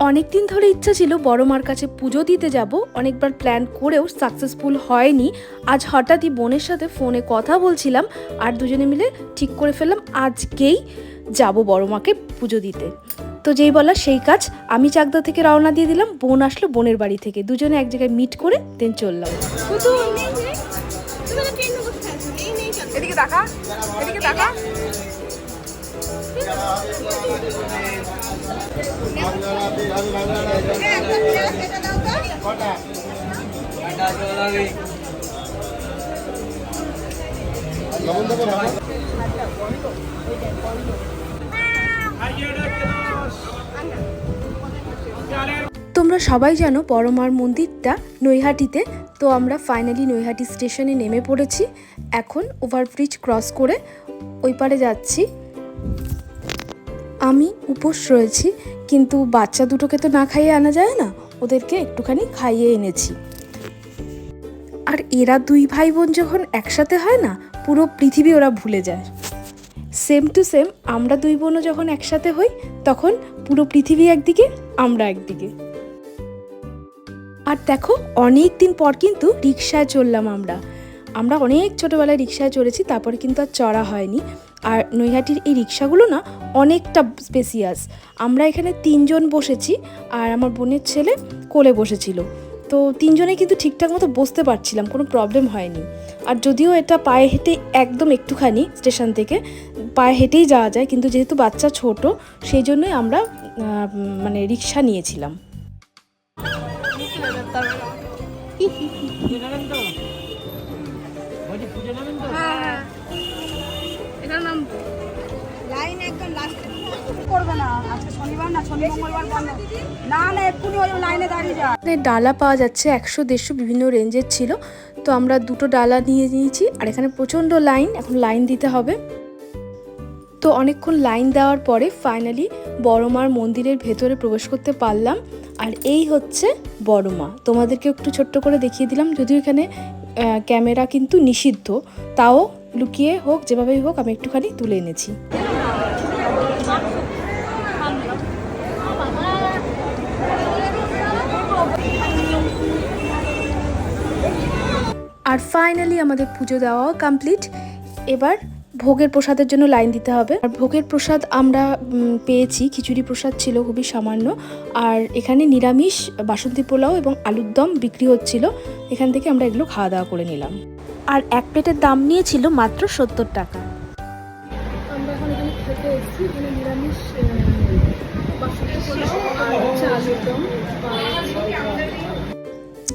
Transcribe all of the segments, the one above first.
অনেক দিন ধরে ইচ্ছা ছিল বড় মার কাছে পুজো দিতে যাব অনেকবার প্ল্যান করেও সাকসেসফুল হয়নি আজ হঠাৎই বোনের সাথে ফোনে কথা বলছিলাম আর দুজনে মিলে ঠিক করে ফেললাম আজকেই যাব বড় মাকে পুজো দিতে তো যেই বলা সেই কাজ আমি চাকদা থেকে রওনা দিয়ে দিলাম বোন আসলো বোনের বাড়ি থেকে দুজনে এক জায়গায় মিট করে দেন চললাম দেখা তোমরা সবাই জানো পরমার মন্দিরটা নৈহাটিতে। তো আমরা ফাইনালি নৈহাটি স্টেশনে নেমে পড়েছি। এখন ওভারব্রিজ ক্রস করে ওই পারে যাচ্ছি। আমি উপোস রয়েছি, কিন্তু বাচ্চা দুটোকে তো না খাইয়ে আনা যায় না, ওদেরকে একটুখানি খাইয়ে এনেছি। আর এরা দুই ভাই বোন যখন একসাথে হয় না, পুরো পৃথিবী ওরা ভুলে যায়। সেম টু সেম আমরা দুই বোনও যখন একসাথে হই, তখন পুরো পৃথিবী একদিকে, আমরা একদিকে। আর দেখো অনেক দিন পর কিন্তু রিক্সায় চললাম আমরা। আমরা অনেক ছোটোবেলায় রিক্সায় চড়েছি তারপরে কিন্তু আর চড়া হয়নি। আর নৈহাটির এই রিক্সাগুলো না অনেকটা স্পেসিয়াস। আমরা এখানে তিনজন বসেছি আর আমার বোনের ছেলে কোলে বসেছিল। তো তিনজনে কিন্তু ঠিকঠাক মতো বসতে পারছিলাম কোনো প্রবলেম হয়নি। আর যদিও এটা পায়ে হেঁটে একদম একটুখানি স্টেশন থেকে পায়ে হেঁটেই যাওয়া যায় কিন্তু যেহেতু বাচ্চা ছোট সেই জন্যই আমরা মানে রিক্সা নিয়েছিলাম। ডালা পাওয়া যাচ্ছে একশো দেড়শো বিভিন্ন রেঞ্জের ছিল। তো আমরা দুটো ডালা নিয়ে নিয়েছি, আর এখানে প্রচণ্ড লাইন এখন লাইন দিতে হবে। তো অনেকক্ষণ লাইন দেওয়ার পরে ফাইনালি বড়মার মন্দিরের ভেতরে প্রবেশ করতে পারলাম। আর এই হচ্ছে বড়মা। তোমাদেরকে একটু ছোট্ট করে দেখিয়ে দিলাম, যদিও এখানে ক্যামেরা কিন্তু নিষিদ্ধ। তাও লুকিয়ে হোক, যেভাবেই হোক, আমি একটুখানি তুলে এনেছি। আর ফাইনালি আমাদের পুজো দেওয়াও কমপ্লিট এবার ভোগের প্রসাদের জন্য লাইন দিতে হবে। আর ভোগের প্রসাদ আমরা পেয়েছি। খিচুড়ি প্রসাদ ছিল খুবই সামান্য। আর এখানে নিরামিষ বাসন্তী পোলাও এবং আলুর দম বিক্রি হচ্ছিল। এখান থেকে আমরা এগুলো খাওয়া দাওয়া করে নিলাম। আর এক প্লেটের দাম নিয়েছিল মাত্র সত্তর টাকা। আমরা এখন এখানে খেতে এসেছি। এখানে নিরামিষ বাসন্তী পোলাও আর হচ্ছে আলুর দম।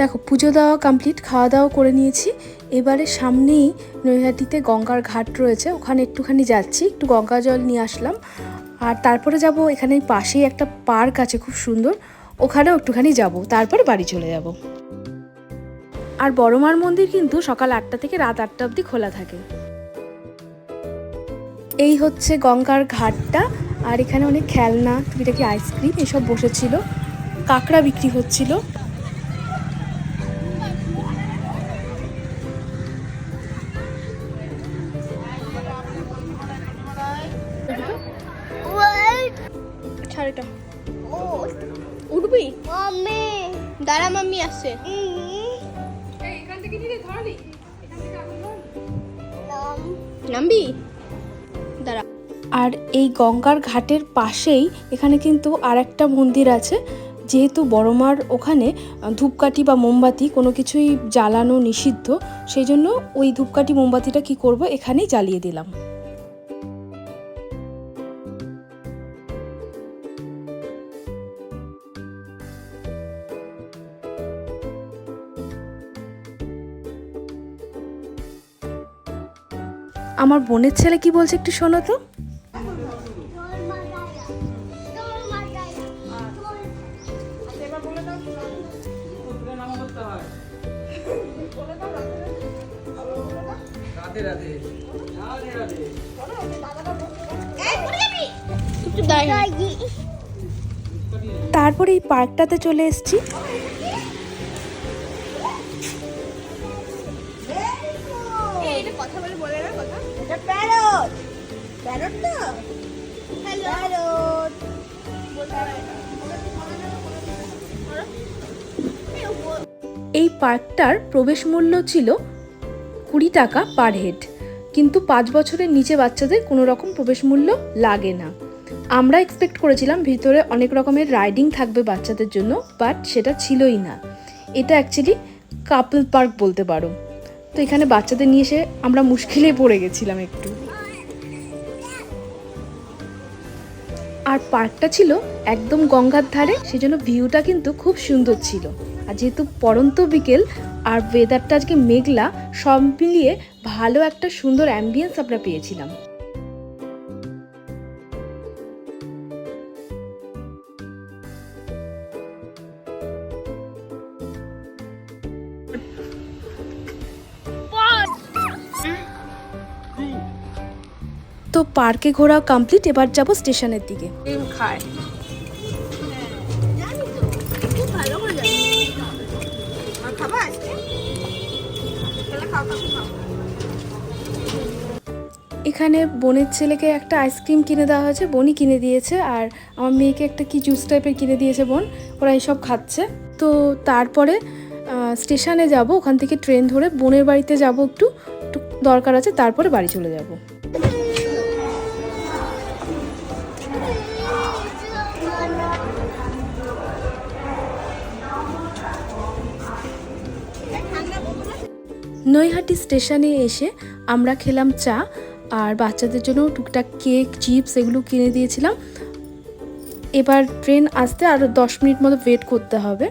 দেখো পুজো দেওয়া কমপ্লিট খাওয়া দাওয়া করে নিয়েছি। এবারে সামনেই নৈহাটিতে গঙ্গার ঘাট রয়েছে, ওখানে একটুখানি যাচ্ছি, একটু গঙ্গা জল নিয়ে আসলাম। আর তারপরে যাব এখানে পাশেই একটা পার্ক আছে খুব সুন্দর, ওখানেও একটুখানি যাব, তারপরে বাড়ি চলে যাব। আর বড়মার মন্দির কিন্তু সকাল আটটা থেকে রাত আটটা অবধি খোলা থাকে। এই হচ্ছে গঙ্গার ঘাটটা, আর এখানে অনেক খেলনা টুকিটাকি আইসক্রিম এসব বসেছিল। কাঁকড়া বিক্রি হচ্ছিল। দাঁড়া মাম্মি আসছে নামবি? দাঁড়া। আর এই গঙ্গার ঘাটের পাশেই এখানে কিন্তু আর একটা মন্দির আছে যেহেতু বড়মার ওখানে ধূপকাঠি বা মোমবাতি কোনো কিছুই জ্বালানো নিষিদ্ধ সেই জন্য ওই ধূপকাঠি মোমবাতিটা কি করব এখানেই জ্বালিয়ে দিলাম। আমার বোনের ছেলে কি বলছে একটু শোনো তো। তারপরে এই পার্কটাতে চলে এসেছি। কথা বলে বলে না? এই পার্কটার প্রবেশ মূল্য ছিল কুড়ি টাকা পার হেড। কিন্তু পাঁচ বছরের নিচে বাচ্চাদের কোনো রকম প্রবেশ মূল্য লাগে না। আমরা এক্সপেক্ট করেছিলাম ভিতরে অনেক রকমের রাইডিং থাকবে বাচ্চাদের জন্য বাট সেটা ছিলই না। এটা অ্যাকচুয়ালি কাপল পার্ক বলতে পারো। তো এখানে বাচ্চাদের নিয়ে এসে আমরা মুশকিলে পড়ে গেছিলাম একটু। আর পার্কটা ছিল একদম গঙ্গার ধারে, সেজন্য ভিউটা কিন্তু খুব সুন্দর ছিল। আর যেহেতু পরন্ত বিকেল, আর ওয়েদারটা আজকে মেঘলা, সব মিলিয়ে ভালো একটা সুন্দর অ্যাম্বিয়েন্স আমরা পেয়েছিলাম। তো পার্কে ঘোরা কমপ্লিট এবার যাব স্টেশনের দিকে। খায়। এখানে বোনের ছেলেকে একটা আইসক্রিম কিনে দেওয়া হয়েছে বোনই কিনে দিয়েছে আর আমার মেয়েকে একটা কি জুস টাইপের কিনে দিয়েছে বোন ওরা এইসব খাচ্ছে। তো তারপরে স্টেশনে যাব ওখান থেকে ট্রেন ধরে বোনের বাড়িতে যাব একটু একটু দরকার আছে তারপরে বাড়ি চলে যাব। নৈহাটি স্টেশনে এসে আমরা খেলাম চা আর বাচ্চাদের জন্য টুকটাক কেক, চিপস এগুলো কিনে দিয়েছিলাম। এবার ট্রেন আসতে আরও দশ মিনিট মতো ওয়েট করতে হবে।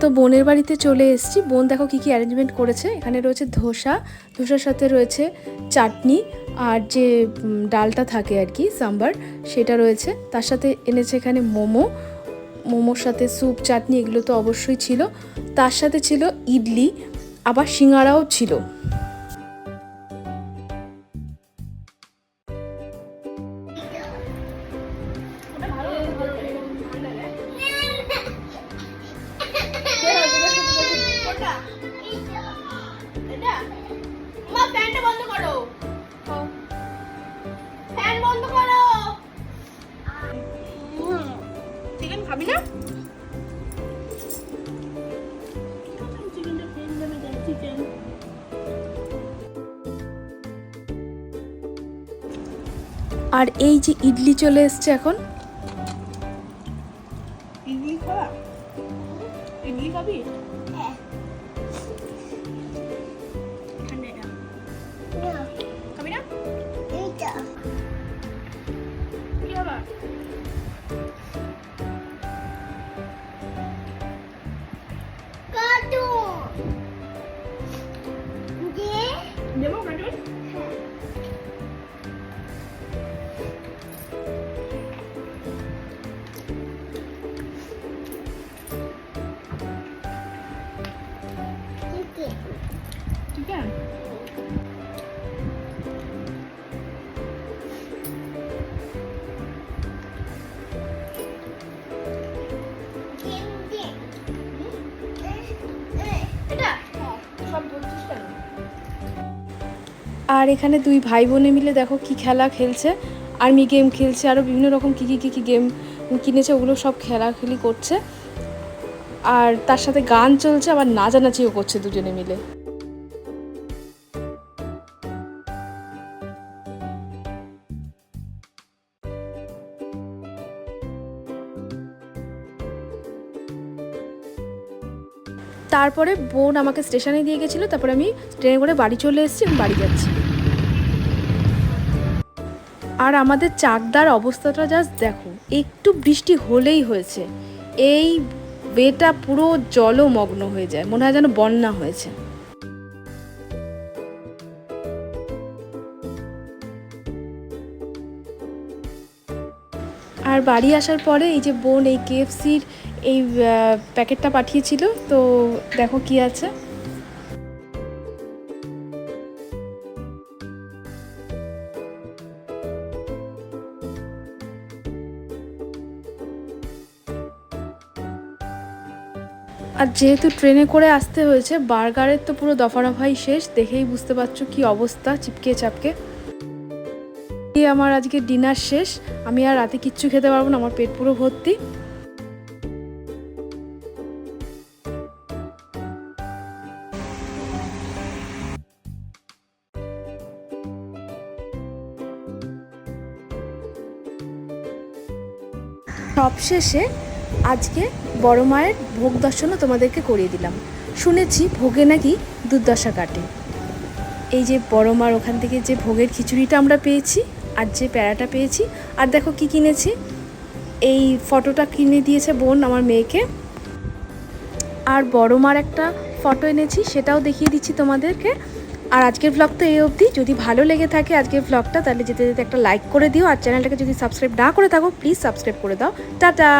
তো বোনের বাড়িতে চলে এসেছি। বোন দেখো কী কী অ্যারেঞ্জমেন্ট করেছে। এখানে রয়েছে ধোসা। ধোসার সাথে রয়েছে চাটনি আর যে ডালটা থাকে আর কি, সাম্বার, সেটা রয়েছে। তার সাথে এনেছে এখানে মোমো। মোমোর সাথে স্যুপ, চাটনি এগুলো তো অবশ্যই ছিল। তার সাথে ছিল ইডলি। আবার সিঙ্গারাও ছিল। আর এই যে ইডলি চলে এসছে এখন আর এখানে দুই ভাই বোনে মিলে দেখো কি খেলা খেলছে। আর্মি গেম খেলছে আরও বিভিন্ন রকম কী কী কী কী গেম কিনেছে, ওগুলো সব খেলাখেলি করছে। আর তার সাথে গান চলছে, আবার নাচানাচিও করছে দুজনে মিলে। তারপরে বোন আমাকে স্টেশনে দিয়ে গেছিল, তারপরে আমি ট্রেনে করে বাড়ি চলে এসেছি এবং বাড়ি যাচ্ছি। আর আমাদের চাকদার অবস্থাটা জাস্ট দেখো, একটু বৃষ্টি হলেই হয়েছে। এই বেটা পুরো জলমগ্ন হয়ে যায়, মনে হয় যেন বন্যা হয়েছে। আর বাড়ি আসার পরে এই যে বোন, এই কেএফসির এই প্যাকেটটা পাঠিয়েছিল, তো দেখো কি আছে। আর যেহেতু ট্রেনে করে আসতে হয়েছে, বার্গারের তো পুরো দফা দফাই শেষ। দেখেই বুঝতে পারছ কি অবস্থা, চিপকে চাপকে। আমার আজকে ডিনার শেষ। আমি আর রাতে কিচ্ছু খেতে পারব না, আমার পেট পুরো ভর্তি। সবশেষে আজকে বড় মায়ের ভোগ দর্শনও তোমাদেরকে করিয়ে দিলাম। শুনেছি ভোগে নাকি দুর্দশা কাটে। এই যে বড় মার ওখান থেকে যে ভোগের খিচুড়িটা আমরা পেয়েছি আর যে প্যারাটা পেয়েছি, আর দেখো কি কিনেছি। এই ফটোটা কিনে দিয়েছে বোন আমার মেয়েকে। আর বড় মার একটা ফটো এনেছি, সেটাও দেখিয়ে দিচ্ছি তোমাদেরকে। আর আজকের ব্লগ তো এই অবধি। যদি ভালো লেগে থাকে আজকের ব্লগটা তাহলে যেতে যেতে একটা লাইক করে দিও। আর চ্যানেলটাকে যদি সাবস্ক্রাইব না করে থাকো প্লিজ সাবস্ক্রাইব করে দাও। টাটা!